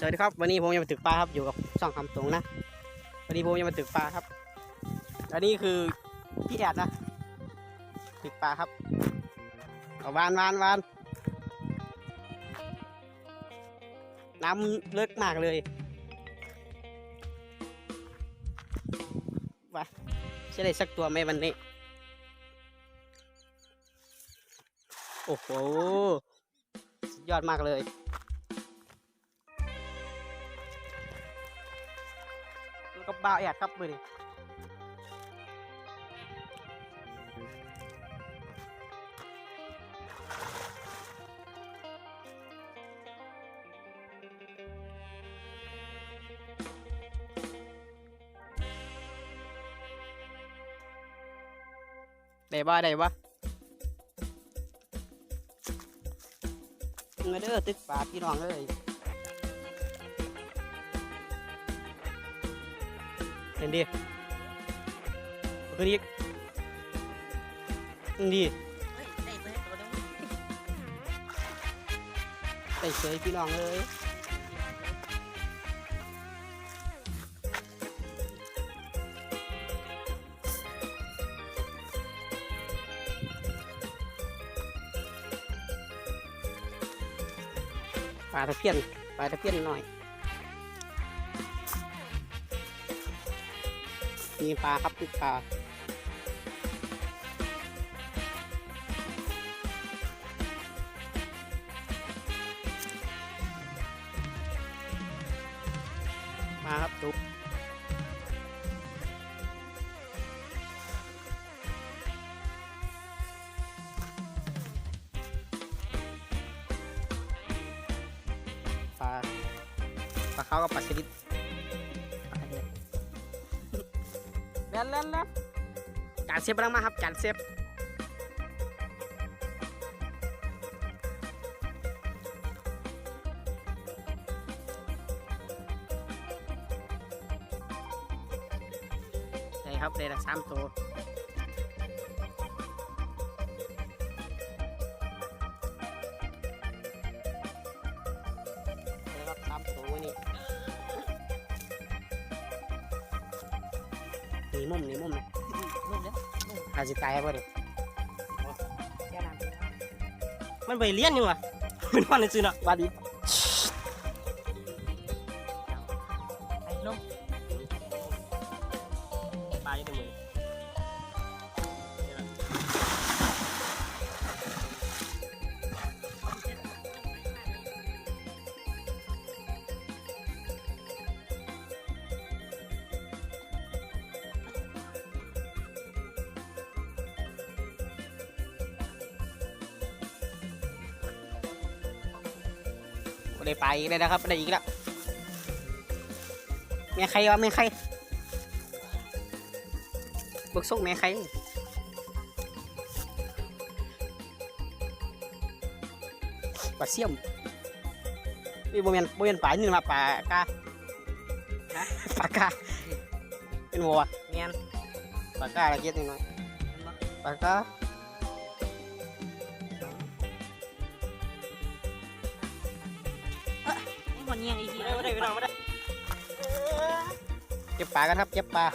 สวัสดีครับ วันนี้ผมจะมาตึกปลาครับอยู่กับช่องคำตรงนะ วันนี้ผมจะมาตึกปลาครับ อันนี้คือพี่แอดนะตึกปลาครับเอาวานวานวานน้ำเลิกมากเลยว่าจะได้สักตัวไหมวันนี้ โอ้โหสุดยอดมากเลย ก็บ้าแอดครับมือนี้ได้บ่ได้บ่เงนเด้อตึกปลาพี่น้องเอ้ย เห็นดิคืนอีกดีใส่เฉยพี่น้องเลยปลาตะเพียนปลาตะเพียนหน่อย มีปลาครับมีปลามาครับทุก เล่นแล้วจานเซฟกำลังมาครับจานเซฟใช่ครับได้ละสามตัว อาจจะตายบ่เด็กแค่นั้นมันไปเลี้ยนยังวะเป็นวันในซื้อน่ะว่าดี ได้ไปอีกเลยนะครับได้อีกแล้วแม่ใครวะแม่ใครบึกส่งแม่ใครปลาเสี่ยมนี่บ่แม่นบ่แม่นปลาหนึ่งละปลากาฮะปลากาเป็นวัวเงี้ยปลากาละเอียดหน่อยปลากา เงี้ยงอีกทีไม่ได้ไม่ได้ไม่ได้เก็บปลากันครับเก็บปลา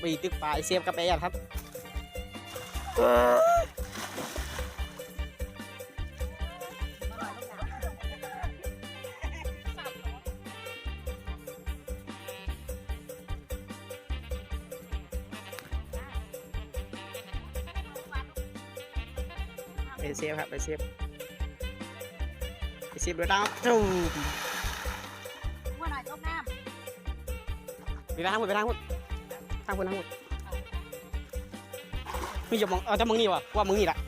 ไปตึกปลาไอเสียบกับไอ้ยันครับ สียบครับไอเสียบไอเสียบด้วยนะครับจูว่าหน่อยจบน้ไปทางหุ่นไปทางหุ่นทางหุ่นทางหุ่นนี่จะมองเอาจะมองนี่วะว่ามึงนี่ละ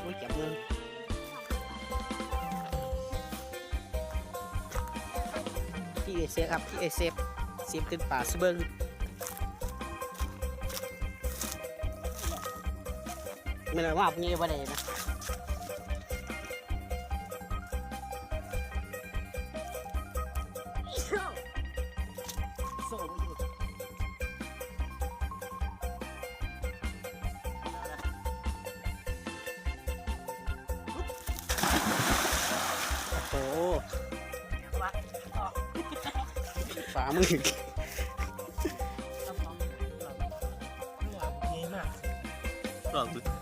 โอ้ยเจ็บมือพี่เอเซฟครับพี่เอเซฟเซฟตึกป่าสเบิง ไม่ได้ว่าพวกนี้ว่าได้นะำโซ่ไม่อยู่โอ้โหฝ่ามือเย้มากลองดู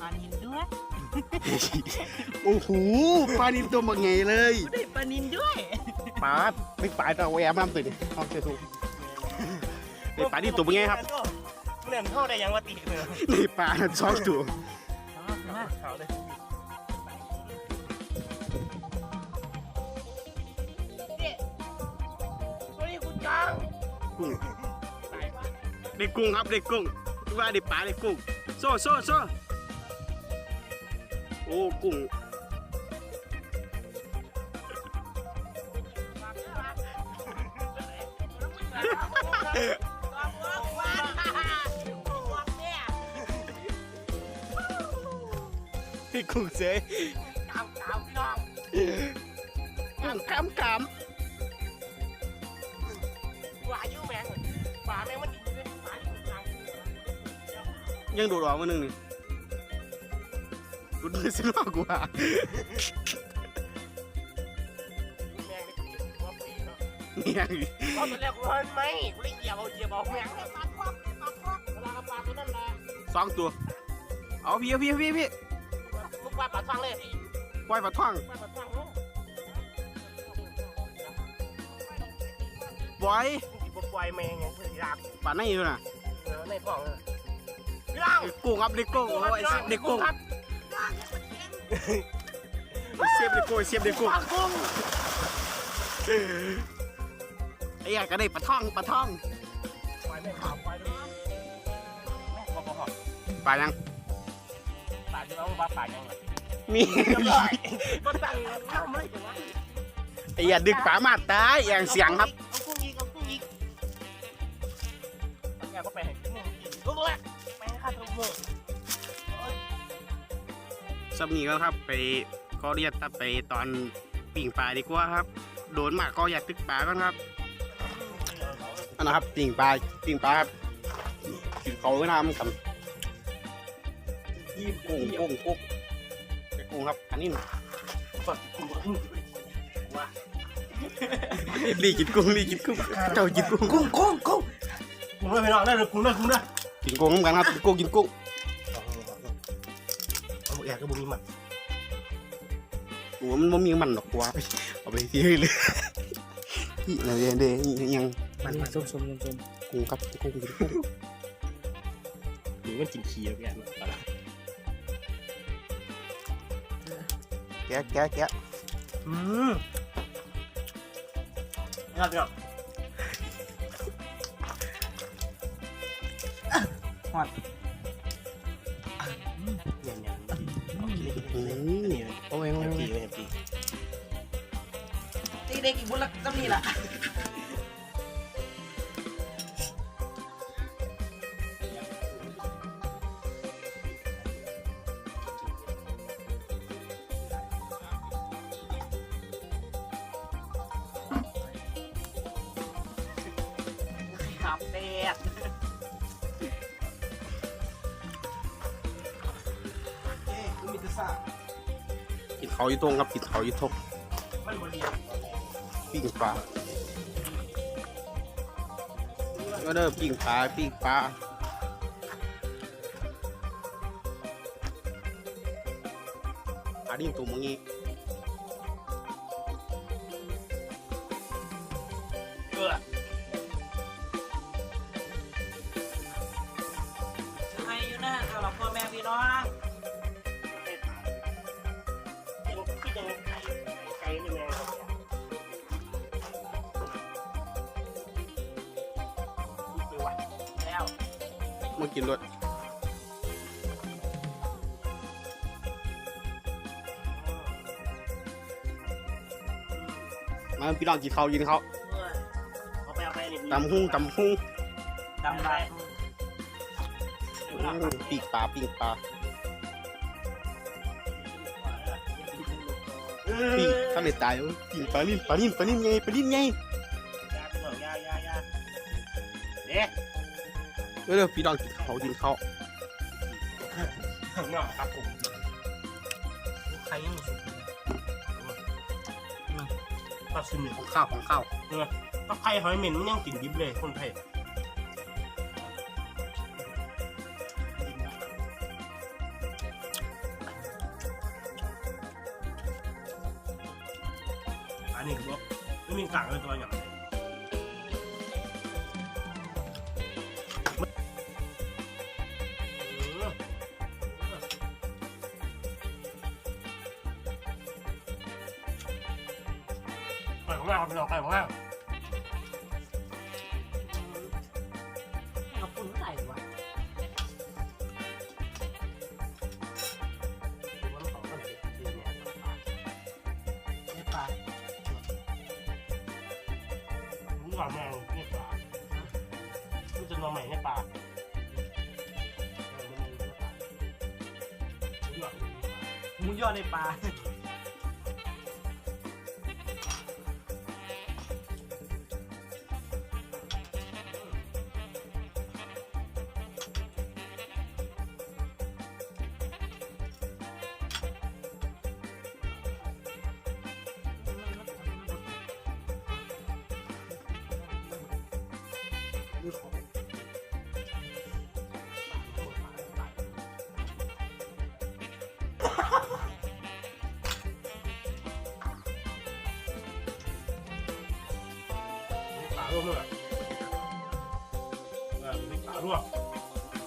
ปลานินด้วยโอ้โหปลานินตัวบักไงเลยได้ปลานินด้วยปลาไม่ปลาตัวแหวมน้ำตื่นห้องเสียถูกนี่ปลานี่ตัวบักไงครับเล่นเข้าได้ยังว่าตีเลยนี่ปลาสองตัวมาเขาเลยตัวนี้คุณจังกุ้งเด็กกุ้งครับเด็กกุ้งว่าเด็กปลาเด็กกุ้ง โซ่โซ่โซ่โอ้กุ้งพี่กุ้งเสยกาวกาวพี่น้องกุ้งกำกป ยังโดดออกมาหนึ่งนี่รุดมือสิลอกกว่าแมงได้ปีว่าปีเนาะเนี่ยเพราะตอนแรกกูเห็นไหมกูเลยเหยียบเอาเหยียบเอาแมงเนี่ยปลาควักปลาควักเวลาปลาตัวนั้นแหละสองตัว เอาพี่เอาพี่เอาพี่พี่มึงปลาปลาฟังเลยปล่อยปลาท่องปลาปลาฟังเนาะปล่อยมึงสิบ่ปล่อยแมงยังเพิ่นสิลากปลาในอยู่น่ะเออในท้องเลย พี่น้องเด็กกุ้งครับเด็กกุ้งโอ้ยเด็กกุ้งครับเสียบเด็กกุ้งเสียบเด็กกุ้งปลากุ้งไอ้ยาก็ได้ปลาท่องปลาท่องปล่อยแม่ขาวปล่อยเลยแม่บ่บ่ฮอดปลายังปลาจะเอาว่าปลายังไงมีเรียบร้อยบ่ตั้งเอาไม่ถึงว่าไอ้ยาดึกปลามาตายอย่างเสียงครับ สับนี้ก็ครับ ไปก็เรียกตัดไปตอนปิ่งปลาดีกว่าครับ โดนมากก็อยากตึกปลาก่อนครับอันนะครับปิ่งปลาปิ่งปลาครับกินเขาไว้น้ำกันยี่กุ้งกุ้งกุ้งไอ้กุ้งครับ อันนี้ฝักกุ้งกุ้งลีกินกุ้งลีกินกุ้งเจ้ากินกุ้งกุ้งกุ้งกุ้งกุ้งเลยไม่รอดได้เลยกุ้งเลยกุ้งเลยกินกุ้งเหมือนกันครับกินกุ้งกินกุ้งเอาแอ กก็บุมีมันโอ้มันไม่มีมันหรอกว่าเอาไปที่เลยนี่อะไรเด้นี่ยังมันมันส้มส้มส้มกุ้งครับกุ้งกินกุ้งหรือมันกินขี้แล้วแกมันปลาแกะแกะแกะอืมครับพี่น้อง โอ้ยแฮโอ้ยปโอ้ปี้ยแฮปปี้ตีเด็กอีกบุญละก็มีละครับแดดกิน เขาอยู่ตรงครับกินเขาอยู่ทกมันบริยปิ้งปลาก็เด้อปิ้งปลาปิ้งปลาอันนี้ตัวมึงงี้เออให้อยู่นะเอาล่ะพ่อแม่พี่น้อง ยังที่ยังไก่ไก่นี่แม่ไปวัดแล้วมากินรถมาพี่น้องกินเขาวกินเขาวเอาไปเอาไปนี่ตำหุ้งตำหุ้งตำไรอืมปิ้งปลาปิ้งปลา ปิ้งทะเลตายเว้ยปิ้งปลานิ่นปลานิ่นปลานิ่นไงปลานิ่นไงยาพี่น้องยาเอ๊ะเร็วๆพี่น้องกินเขาวกินเขาวเนาะครับผมใครยังสุกปลาซิมิของข้าวของข้าวถ้าไข่หอยเหม็นมันยังกินดิบเลยคนไทย ไปของเราไปลองไปของเราเอาปุ่นเมื่อไหร่วะในป่ารู้หลังแมงในป่ารู้จะนอนใหม่ในป่ารู้หลังหมูยอในปลา ร่วมเลยอ่าป่าร่วม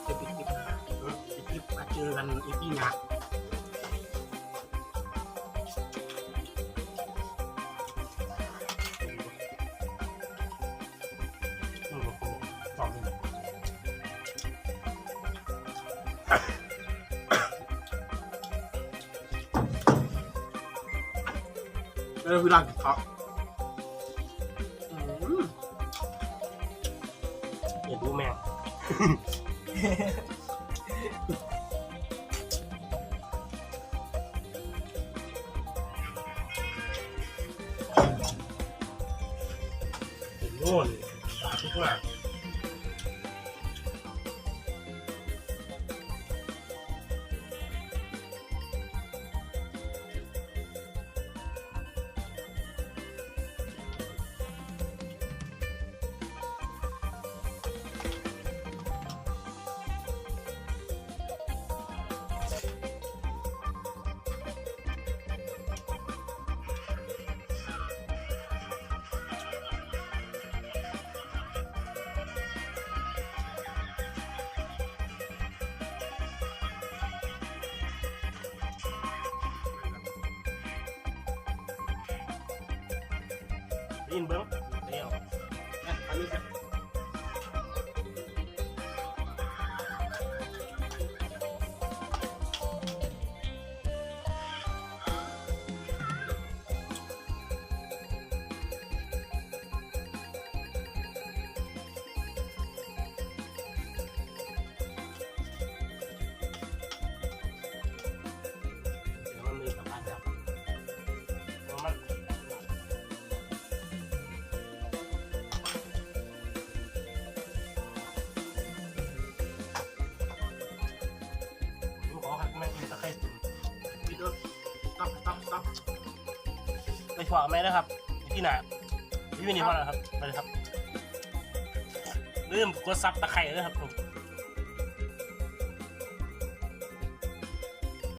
จะปิดคลิปปิดคลิปมาเจอกันอีพีหน้าอืมสองเวๆพี่น้องกินเขาว โน่นสา อินเบิ้ง ไปฉวาแม่นะครับพี่หนาพี่วินนี่พอแล้วครับไปเลยครับลืมกดซับตะไคร้ด้วยครับผม